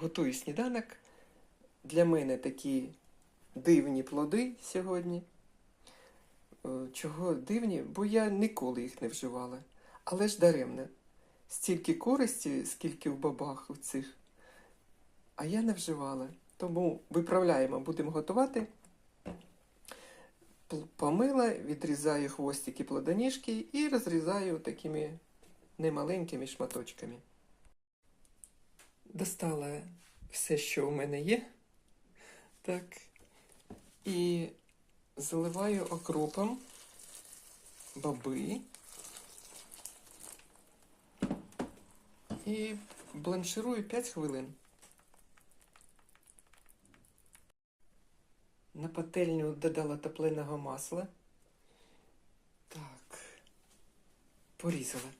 готую сніданок. Для мене такі дивні плоди сьогодні. Е, Чого дивні? Бо я ніколи їх не вживала. Але ж даремно. Стільки користі, скільки в бабах у цих. А я не вживала. Тому виправляємо, будемо готувати. Помила, відрізаю хвостики плодоніжки і розрізаю такими немаленькими шматочками. Достала все, що у мене є. Так. І заливаю окропом баби. І бланширую 5 хвилин. На пательню додала топленого масла. Так. Порізала.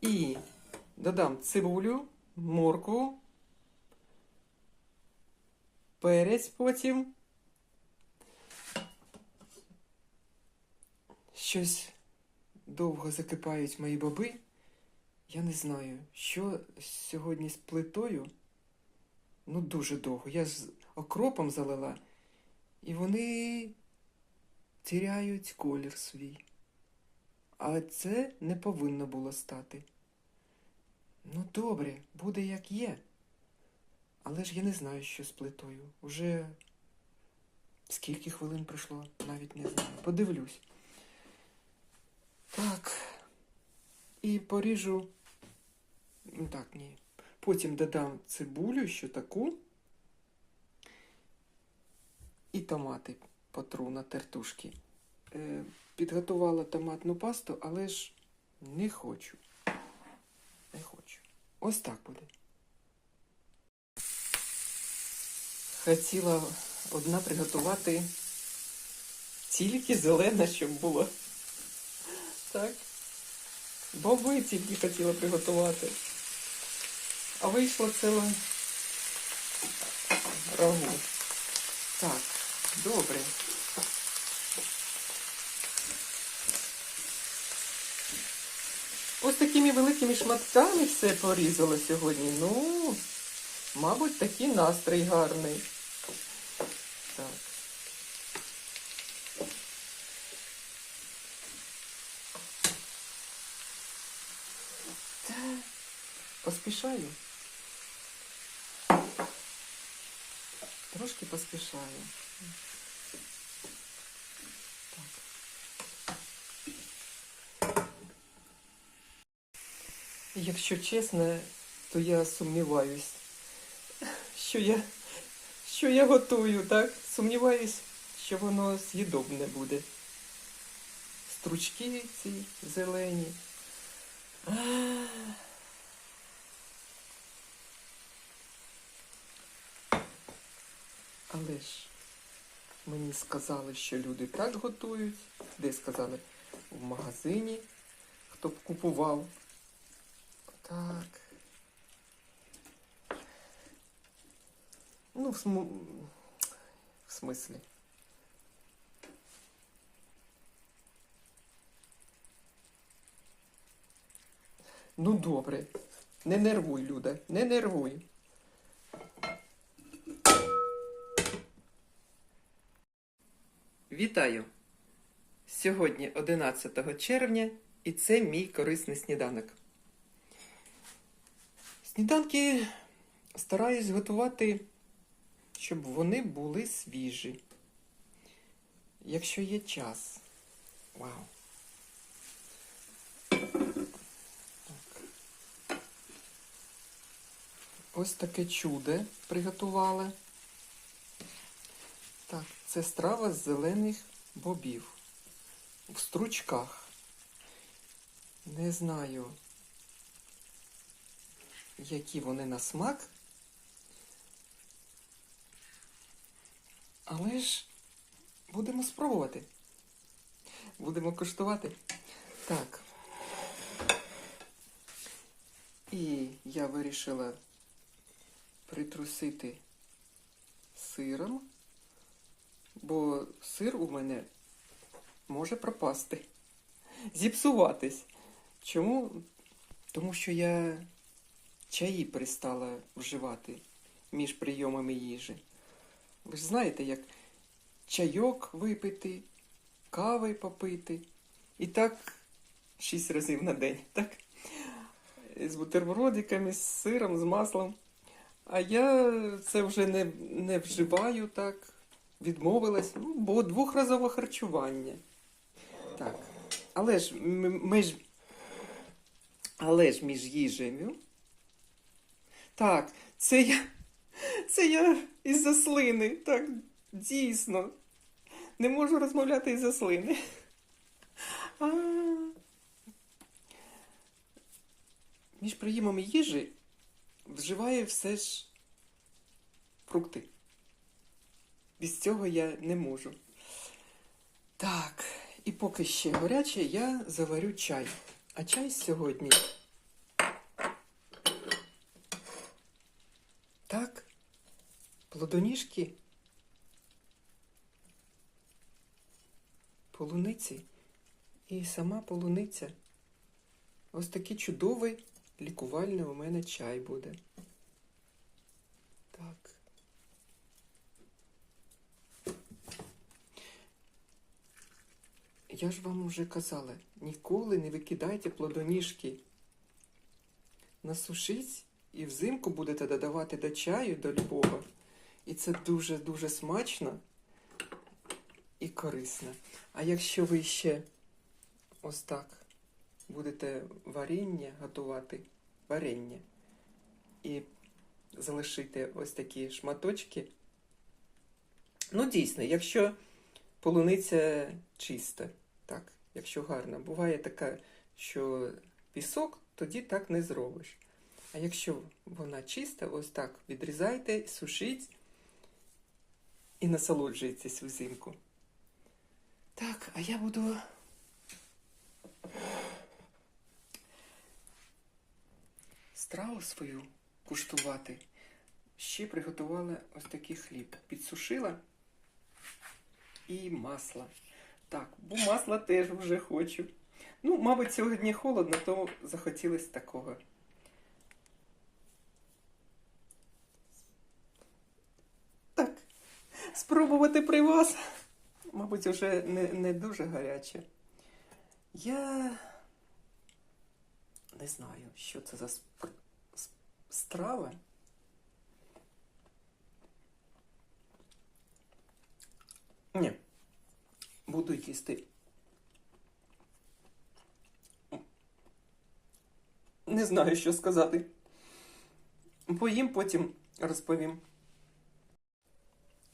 І додам цибулю, моркву, перець потім. Щось довго закипають мої боби. Я не знаю, що сьогодні з плитою. Ну, дуже довго. Я з окропом залила, і вони тіряють колір свій. А це не повинно було стати. Ну, добре, буде як є. Але ж я не знаю, що з плитою. Уже скільки хвилин пройшло, навіть не знаю. Подивлюсь. Так. І поріжу. Ну, Так, ні. Потім додам цибулю, що таку. І томати потру на тертушки. Е, підготувала томатну пасту, але ж не хочу. Ось так буде. Хотіла одна приготувати тільки зелене, щоб було. Так. Боби тільки хотіла приготувати. А вийшло ціле рагу. Так, добре. Ось такими великими шматками все порізала сьогодні. Ну, мабуть, такий настрій гарний. Так. Поспішаю. Трошки поспішаю. Якщо чесно, то я сумніваюсь, що я, що я готую, так? Сумніваюсь, що воно з'їдобне буде. Стручки ці зелені. Але ж мені сказали, що люди так готують. Де сказали? В магазині, хто б купував. Так. Ну, в, сму... в смислі. Ну, добре. Не нервуй, Люда, не нервуй. Вітаю! Сьогодні 11 червня і це мій корисний сніданок. Сніданки стараюсь готувати, щоб вони були свіжі. Якщо є час. Вау. Ось таке чудо приготували. Так, це страва з зелених бобів. В стручках. Не знаю, які вони на смак. Але ж будемо спробувати. Будемо куштувати. Так. І я вирішила притрусити сиром бо сир у мене може пропасти, зіпсуватись. Чому? Тому що я чаї перестала вживати між прийомами їжі. Ви ж знаєте, як чайок випити, кави попити. І так шість разів на день, так? З бутербродиками, з сиром, з маслом. А я це вже не, не вживаю так, відмовилась, ну, бо двохразове харчування. Так. Але ж м- ми ж. Але ж між їжею. Так, це я. Це я із-за слини. Так, дійсно. Не можу розмовляти із-за слини. А. Між прийомами їжі вживаю все ж фрукти. Без цього я не можу. Так, і поки ще горяче, я заварю чай. А чай сьогодні. Так, плодоніжки, полуниці і сама полуниця. Ось такий чудовий лікувальний у мене чай буде. Так. Я ж вам уже казала, ніколи не викидайте плодоніжки. Насушіть і взимку будете додавати до чаю, до любого. І це дуже-дуже смачно і корисно. А якщо ви ще ось так будете варення готувати, варення, і залишите ось такі шматочки. Ну, дійсно, якщо полуниця чиста, так, якщо гарна, буває така, що пісок, тоді так не зробиш. А якщо вона чиста, ось так відрізайте, сушіть і насолоджуйтесь взимку. Так, а я буду. Страву свою куштувати. Ще приготувала ось такий хліб. Підсушила і масло. Так, бо масла теж вже хочу. Ну, мабуть, сьогодні холодно, то захотілося такого. Так, спробувати при вас. Мабуть, вже не, не дуже гаряче. Я не знаю, що це за спр... с- страва. Ні. Буду їсти. Не знаю, що сказати. Поїм, потім розповім.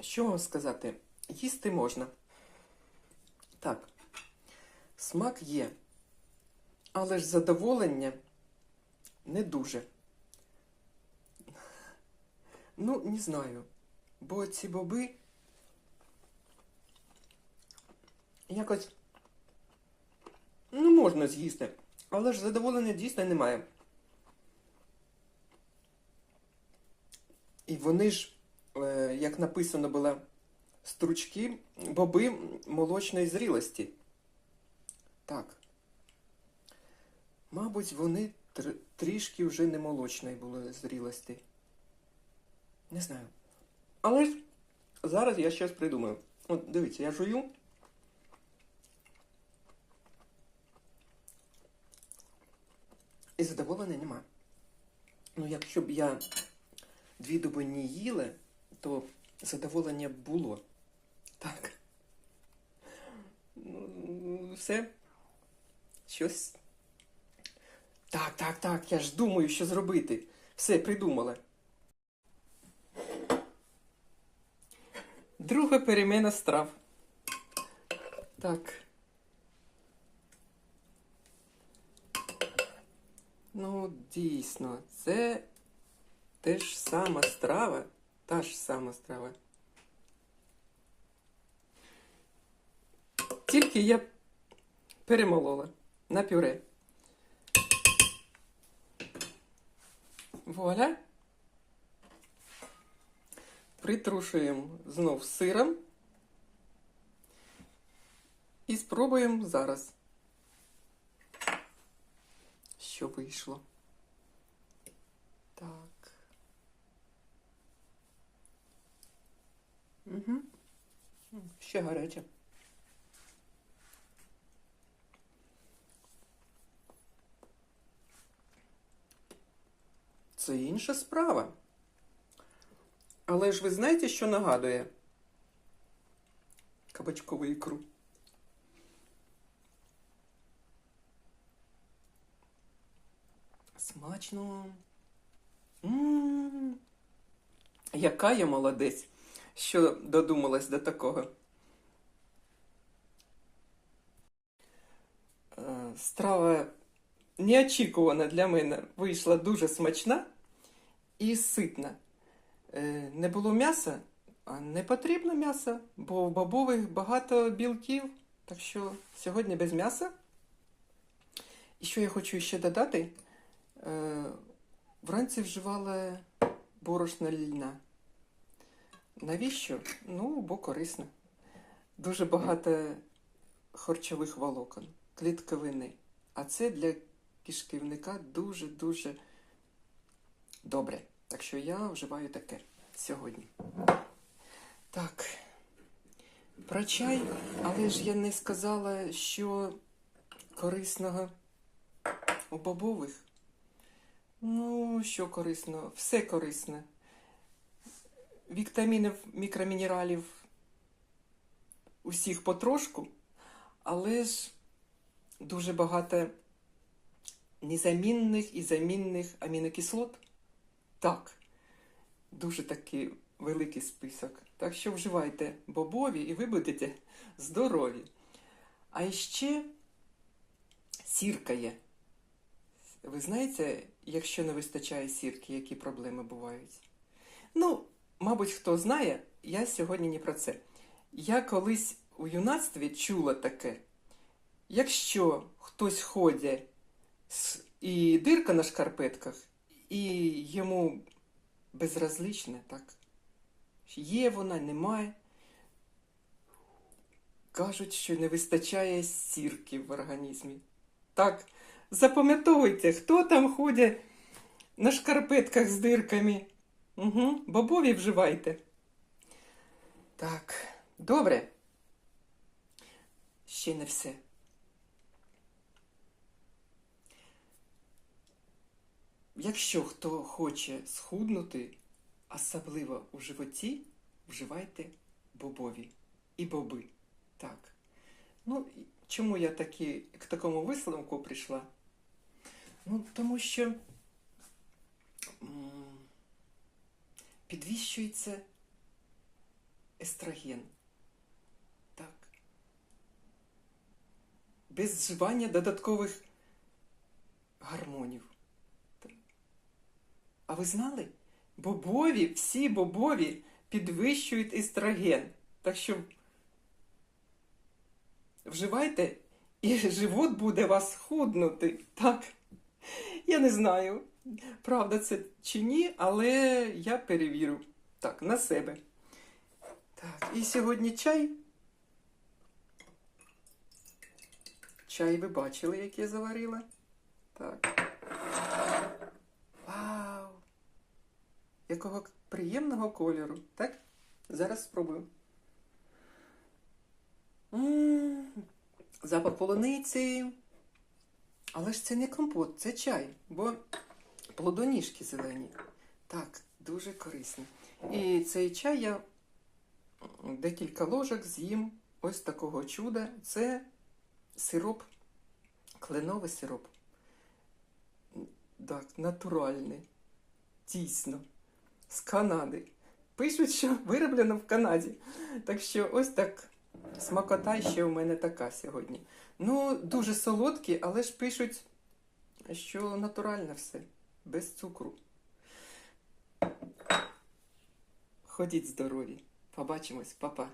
Що вам сказати? Їсти можна. Так. Смак є. Але ж задоволення не дуже. Ну, не знаю. Бо ці боби якось ну, можна з'їсти, але ж задоволення дійсно немає. І вони ж, як написано було, стручки, боби молочної зрілості. Так. Мабуть, вони тр- трішки вже не молочної були зрілості. Не знаю. Але ж зараз я щось придумаю. От дивіться, я жую. І задоволення нема. Ну, якщо б я дві доби не їла, то задоволення було. Так. Ну, все. Щось. Так, так, так, я ж думаю, що зробити. Все, придумала. Друга перемена страв. Так. Ну, дійсно, це те ж сама страва. Та ж сама страва. Тільки я перемолола на пюре. Вуаля. Притрушуємо знов сиром. І спробуємо зараз. Що вийшло. М, Ще гаряче. Це інша справа. Але ж ви знаєте, що нагадує? Кабачкову ікру. Смачно. М. Яка я молодець, що додумалась до такого. Е, Страва неочікувана для мене вийшла дуже смачна і ситна. Е, Не було м'яса, а не потрібно м'яса, бо в бобових багато білків. Так що сьогодні без м'яса. І що я хочу ще додати? Е, Вранці вживала борошна льна. Навіщо? Ну, бо корисно. Дуже багато харчових волокон, клітковини. А це для кишківника дуже-дуже добре. Так що я вживаю таке сьогодні. Так. Про чай, але ж я не сказала, що корисного у бобових. Ну, що корисно? Все корисне. Вітамінів, мікромінералів усіх потрошку, але ж дуже багато незамінних і замінних амінокислот. Так, дуже такий великий список. Так що вживайте бобові і ви будете здорові. А ще сірка є. Ви знаєте, якщо не вистачає сірки, які проблеми бувають? Ну, мабуть, хто знає, я сьогодні не про це. Я колись у юнацтві чула таке. Якщо хтось ходить і дирка на шкарпетках, і йому безразличне, так? Є вона, немає. Кажуть, що не вистачає сірки в організмі. Так, запам'ятовуйте, хто там ходить на шкарпетках з дирками. Угу, бобові вживайте. Так, добре. Ще не все. Якщо хто хоче схуднути, особливо у животі, вживайте бобові і боби. Так. Ну, чому я такі, к такому висновку прийшла? Ну, тому що підвищується естроген. Так. Без вживання додаткових гормонів. Так. А ви знали? Бобові, всі бобові підвищують естроген. Так що вживайте, і живот буде вас худнути. Так. Я не знаю, правда це чи ні, але я перевірю. Так, на себе. Так, і сьогодні чай. Чай ви бачили, як я заварила? Так. Вау! Якого приємного кольору, так? Зараз спробую. М, Запах полуниці. Але ж це не компот, це чай, бо плодоніжки зелені. Так, дуже корисно. І цей чай я декілька ложок з'їм ось такого чуда. Це сироп, кленовий сироп. Так, натуральний. Дійсно. З Канади. Пишуть, що вироблено в Канаді. Так що ось так смакота ще у мене така сьогодні. Ну, дуже солодкі, але ж пишуть, що натуральне все, без цукру. Ходіть здорові. Побачимось, па-па.